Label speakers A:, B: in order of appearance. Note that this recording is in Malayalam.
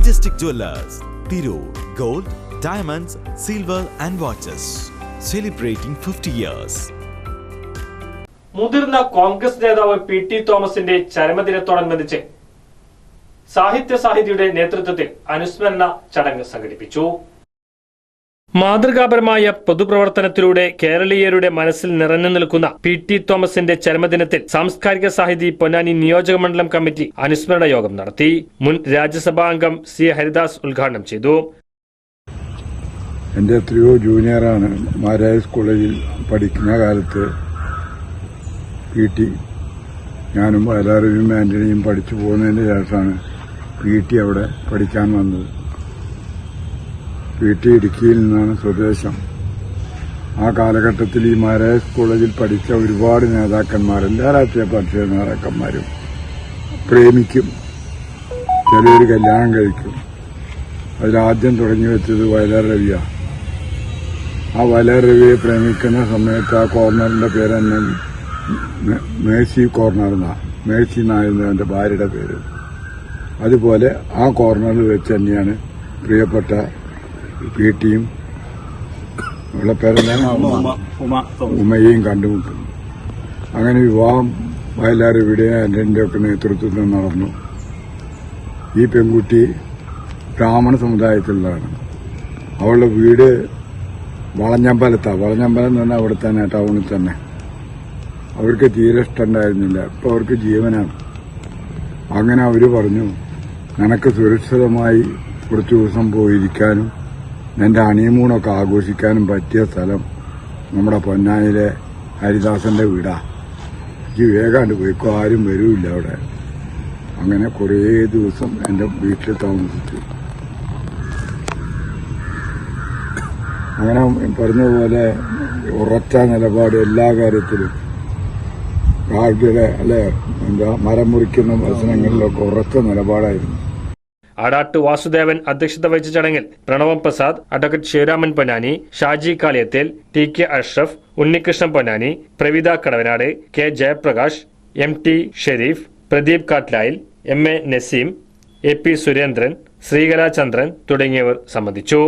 A: Majestic Jewelers, Tirur Gold, Diamonds, Silver and watches Celebrating 50 years.
B: മുതിർന്ന കോൺഗ്രസ് നേതാവ് പി ടി തോമസിന്റെ ചരമദിനത്തോടനുബന്ധിച്ച് സാഹിത്യ സാഹിതിയുടെ നേതൃത്വത്തിൽ അനുസ്മരണ ചടങ്ങ് സംഘടിപ്പിച്ചു മാതൃകാപരമായ പൊതുപ്രവർത്തനത്തിലൂടെ കേരളീയരുടെ മനസ്സിൽ നിറഞ്ഞു നിൽക്കുന്ന പി ടി തോമസിന്റെ ചരമദിനത്തിൽ സാംസ്കാരിക സാഹിതി പൊന്നാനി നിയോജക മണ്ഡലം കമ്മിറ്റി അനുസ്മരണ യോഗം നടത്തി. മുൻ രാജ്യസഭാ അംഗം സി ഹരിദാസ് ഉദ്ഘാടനം ചെയ്തു.
C: എന്റെ എത്രയോ ജൂനിയറാണ് മാരായസ് കോളേജിൽ പഠിക്കുന്ന കാലത്ത് പി ടി ഞാനും വയലാറിനും ആന്റണിയും പഠിച്ചു പോകുന്നതിന്റെ ശേഷമാണ് പി ടി അവിടെ പഠിക്കാൻ വന്നത്. പി ടി ഇടുക്കിയിൽ നിന്നാണ് സ്വദേശം. ആ കാലഘട്ടത്തിൽ ഈ മാരായസ് കോളേജിൽ പഠിച്ച ഒരുപാട് നേതാക്കന്മാർ എല്ലാ രാഷ്ട്രീയ പാർട്ടി നേതാക്കന്മാരും പ്രേമിക്കും ചിലർ കല്യാണം കഴിക്കും. അതിലാദ്യം തുടങ്ങി വെച്ചത് വയലാർ രവിയാണ് ആ വയലാർ രവിയെ പ്രേമിക്കുന്ന സമയത്ത് ആ കോർണറിന്റെ പേര് തന്നെ മേഴ്സി കോർണർ എന്നാ മേഴ്സി എന്നായിരുന്നു ഭാര്യയുടെ പേര്. അതുപോലെ ആ കോർണറിൽ വെച്ച് തന്നെയാണ് പ്രിയപ്പെട്ട പി ടിയും ഉള്ള പേരെല്ലാം ഉമയെയും കണ്ടുമുട്ടുന്നു. അങ്ങനെ വിവാഹം വയലാർ എന്റെ ഒക്കെ നേതൃത്വത്തിൽ നടന്നു. ഈ പെൺകുട്ടി ബ്രാഹ്മണ സമുദായത്തിലുള്ളതാണ്. അവളുടെ വീട് വളഞ്ഞമ്പലത്താണ് വളഞ്ഞമ്പലം എന്ന് പറഞ്ഞാൽ അവിടെ തന്നെ ടൗണിൽ തന്നെ. അവർക്ക് തീരെ ഇഷ്ടമുണ്ടായിരുന്നില്ല. ഇപ്പം അവർക്ക് ജീവനാണ്. അങ്ങനെ അവർ പറഞ്ഞു നിനക്ക് സുരക്ഷിതമായി കുറച്ച് ദിവസം പോയിരിക്കാനും നിന്റെ അണിയമൂണൊക്കെ ആഘോഷിക്കാനും പറ്റിയ സ്ഥലം നമ്മുടെ പൊന്നാനിലെ ഹരിദാസന്റെ വീടാ. എനിക്ക് വേഗാണ്ട് പോയിക്കോ ആരും വരൂല്ല അവിടെ. അങ്ങനെ കുറേ ദിവസം എന്റെ വീട്ടിൽ താമസിച്ചു. അങ്ങനെ പറഞ്ഞതുപോലെ ഉറച്ച നിലപാട് എല്ലാ കാര്യത്തിലും. കാർഡിയുടെ അല്ലെ എന്താ മരം മുറിക്കുന്ന പ്രശ്നങ്ങളിലൊക്കെ ഉറച്ച നിലപാടായിരുന്നു.
B: ആടാട്ട് വാസുദേവൻ അധ്യക്ഷത വഹിച്ച ചടങ്ങിൽ Pranavam Prasad advocate Sivaraman Ponnani Shaji Kaliyathel T K Ashraf Unnikrishnan Ponnani Pravitha Kadavanad K Jayaprakash M T Sherif Pradeep Kattlayil M A Naseem A P Surendran Sreekalachandran തുടങ്ങിയവർ സംബന്ധിച്ചു.